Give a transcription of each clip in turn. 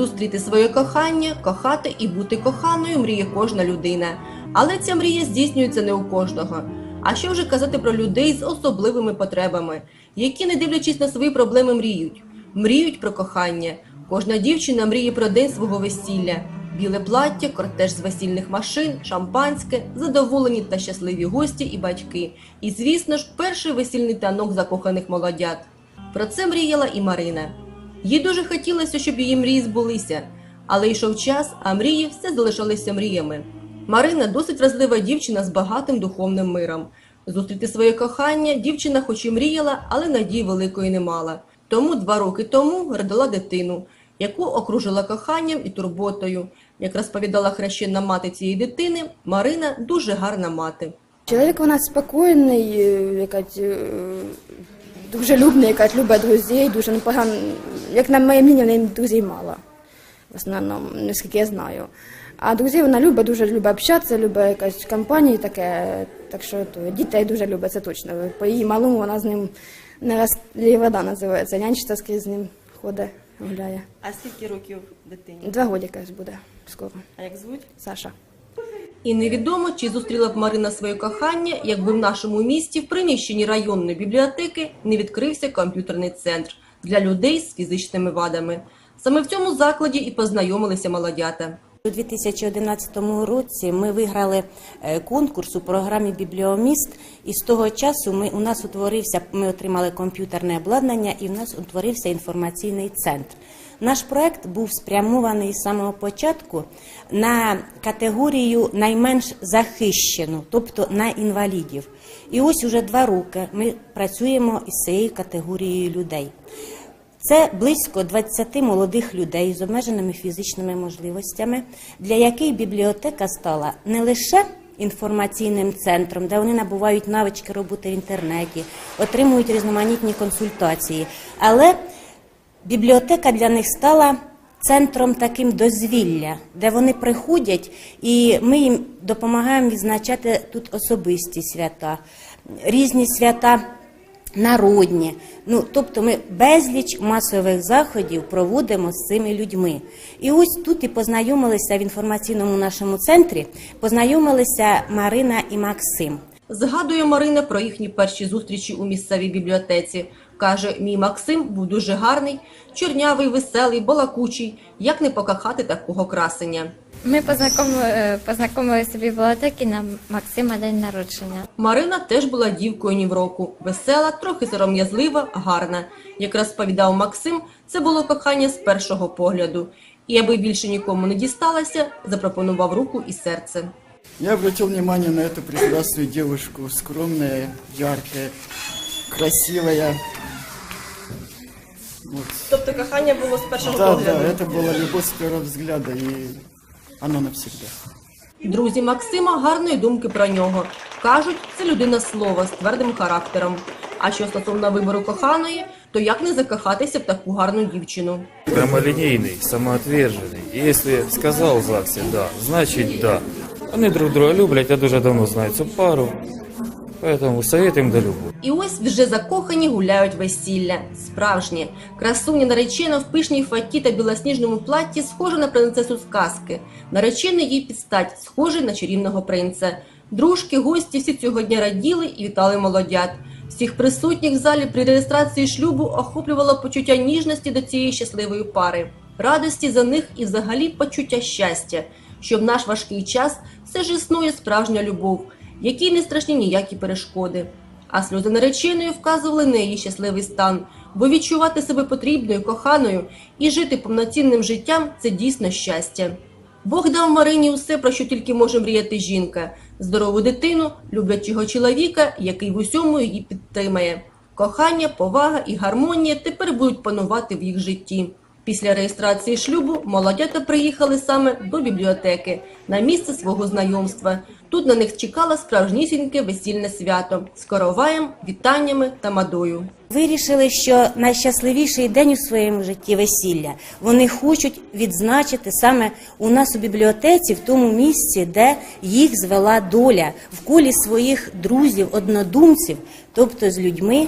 Зустріти своє кохання, кохати і бути коханою мріє кожна людина. Але ця мрія здійснюється не у кожного. А що вже казати про людей з особливими потребами, які, не дивлячись на свої проблеми, мріють. Мріють про кохання. Кожна дівчина мріє про день свого весілля. Біле плаття, кортеж з весільних машин, шампанське, задоволені та щасливі гості і батьки. І, звісно ж, перший весільний танок закоханих молодят. Про це мріяла і Марина. Їй дуже хотілося, щоб її мрії збулися, але йшов час, а мрії все залишалися мріями. Марина досить вразлива дівчина з багатим духовним миром. Зустріти своє кохання дівчина хоч і мріяла, але надії великої не мала. Тому два роки тому родила дитину, яку окружила коханням і турботою. Як розповідала хрещена мати цієї дитини, Марина дуже гарна мати. Чоловік нас спокійний, е, якась, дуже любний, якась любить друзів, дуже непогано. Як на моє мнення, в неї друзів мало. В основному, наскільки я знаю. А друзів вона любить, дуже любить общатися, любить якась компанії таке. Так що то, дітей дуже любить, це точно. По її малому вона з ним не раз вода називається. Нянчиться скрізь з ним ходить, гуляє. А скільки років дитині? Два годика ж буде скоро. А як звуть? Саша. І невідомо, чи зустріла б Марина своє кохання, якби в нашому місті в приміщенні районної бібліотеки не відкрився комп'ютерний центр для людей з фізичними вадами. Саме в цьому закладі і познайомилися молодята. У 2011 році ми виграли е, конкурс у програмі Бібліоміст, і з того часу ми у нас утворився. Ми отримали комп'ютерне обладнання, і в нас утворився інформаційний центр. Наш проект був спрямований з самого початку на категорію найменш захищену, тобто на інвалідів. І ось уже два роки ми працюємо із цією категорією людей. Це близько 20 молодих людей з обмеженими фізичними можливостями, для яких бібліотека стала не лише інформаційним центром, де вони набувають навички роботи в інтернеті, отримують різноманітні консультації, але бібліотека для них стала центром таким дозвілля, де вони приходять, і ми їм допомагаємо відзначати тут особисті свята, різні свята народні. Ну, тобто ми безліч масових заходів проводимо з цими людьми. І ось тут і познайомилися в інформаційному нашому центрі, познайомилися Марина і Максим. Згадує Марина про їхні перші зустрічі у місцевій бібліотеці. Каже, мій Максим був дуже гарний, чорнявий, веселий, балакучий. Як не покохати такого красення? Ми познайомили, е, познайомилися в бібліотеці на Максима день народження. Марина теж була дівкою ні в року, весела, трохи сором'язлива, гарна. Як розповідав Максим, це було кохання з першого погляду. І аби більше нікому не дісталася, запропонував руку і серце. Я обратил внимание на эту прекрасную девушку, скромная, яркая, красивая. Вот. Тобто кохання було з першого Да, погляду. да, это была любовь с первого взгляда, и оно навсегда. Друзі Максима гарної думки про нього. Кажуть, це людина слова з твердим характером. А що стосовно вибору коханої, то як не закохатися в таку гарну дівчину? Прямолинейный, самоотверженный. И Если сказал ЗАГСе «да», значит «да». Вони друг друга люблять, я дуже давно знаю цю пару. Поэтому советуем до любого. І ось вже закохані гуляють весілля. Справжнє. Красуня наречена в пишній фаті та білосніжному платті схожа на принцесу сказки. Наречений їй підстать, схожий на чарівного принца. Дружки, гості всі цього дня раділи і вітали молодят. Всіх присутніх в залі при реєстрації шлюбу охоплювало почуття ніжності до цієї щасливої пари, радості за них і взагалі почуття щастя, що в наш важкий час все ж існує справжня любов, якій не страшні ніякі перешкоди. А сльози нареченої вказували на її щасливий стан, бо відчувати себе потрібною, коханою і жити повноцінним життям це дійсно щастя. Бог дав Марині усе, про що тільки може мріяти жінка: здорову дитину, люблячого чоловіка, який в усьому її підтримає. Кохання, повага і гармонія тепер будуть панувати в їх житті. Після реєстрації шлюбу молодята приїхали саме до бібліотеки на місце свого знайомства. Тут на них чекало справжнісіньке весільне свято з короваєм, вітаннями та мадою. Вирішили, що найщасливіший день у своєму житті весілля вони хочуть відзначити саме у нас у бібліотеці, в тому місці, де їх звела доля в колі своїх друзів, однодумців, тобто з людьми,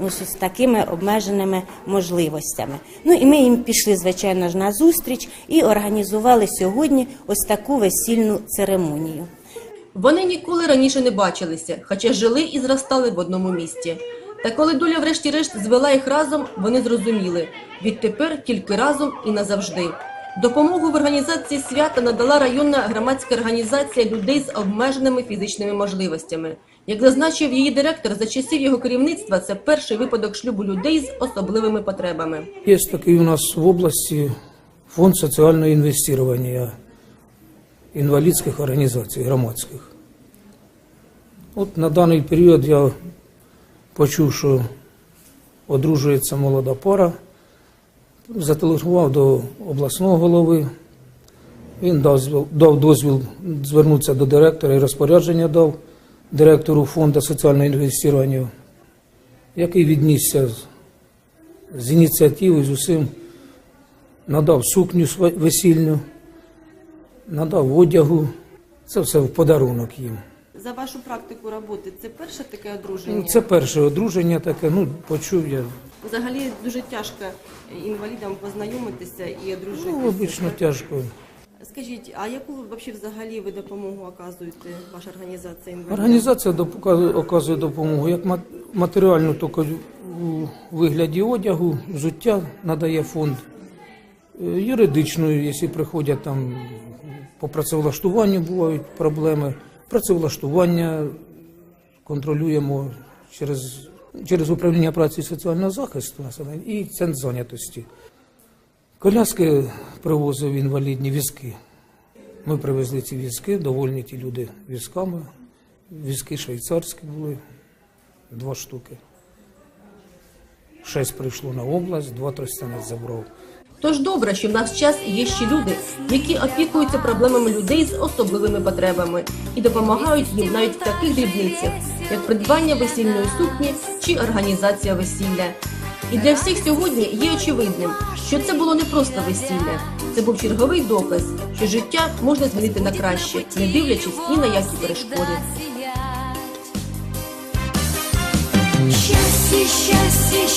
ну, з такими обмеженими можливостями. Ну і ми їм пішли, звичайно ж, на зустріч і організували сьогодні ось таку весільну церемонію. Вони ніколи раніше не бачилися, хоча жили і зростали в одному місті. Та коли доля врешті-решт звела їх разом, вони зрозуміли – відтепер тільки разом і назавжди. Допомогу в організації свята надала районна громадська організація людей з обмеженими фізичними можливостями. Як зазначив її директор, за часів його керівництва це перший випадок шлюбу людей з особливими потребами. Есть такий у нас в области фонд социального инвестирования инвалидских организаций, громадських. От на даний період я почув, що одружується молода пара, зателефонував до обласного голови. Він дав, дозвіл звернутися до директора і розпорядження дав директору фонду соціального інвестування, який віднісся з з ініціативою, з усім надав сукню весільну, надав одягу. Це все в подарунок їм. За вашу практику роботи це перше таке Ну, одруження? Це перше одруження таке, ну, почув я. Взагалі дуже тяжко інвалідам познайомитися і одружитися. Ну, обично тяжко. Скажіть, а яку вообще взагалі ви допомогу оказуєте, ваша організація інвалідам? Організація оказує допомогу як мат- матеріальну, тільки у вигляді одягу, взуття надає фонд. Е, Юридичну, якщо приходять там по працевлаштуванню бувають проблеми. Працевлаштування контролюємо через, через управління праці і соціального захисту населення і центр зайнятості. Коляски привозив інвалідні візки. Ми привезли ці візки, довольні ті люди візками. Візки швейцарські були, два штуки. Шесть прийшло на область, два тростянець забрав. Тож добре, що в наш час є ще люди, які опікуються проблемами людей з особливими потребами і допомагають їм навіть в таких дрібницях, як придбання весільної сукні чи організація весілля. І для всіх сьогодні є очевидним, що це було не просто весілля, це був черговий доказ, що життя можна змінити на краще, не дивлячись ні на які перешкоди. Счастье, счастье,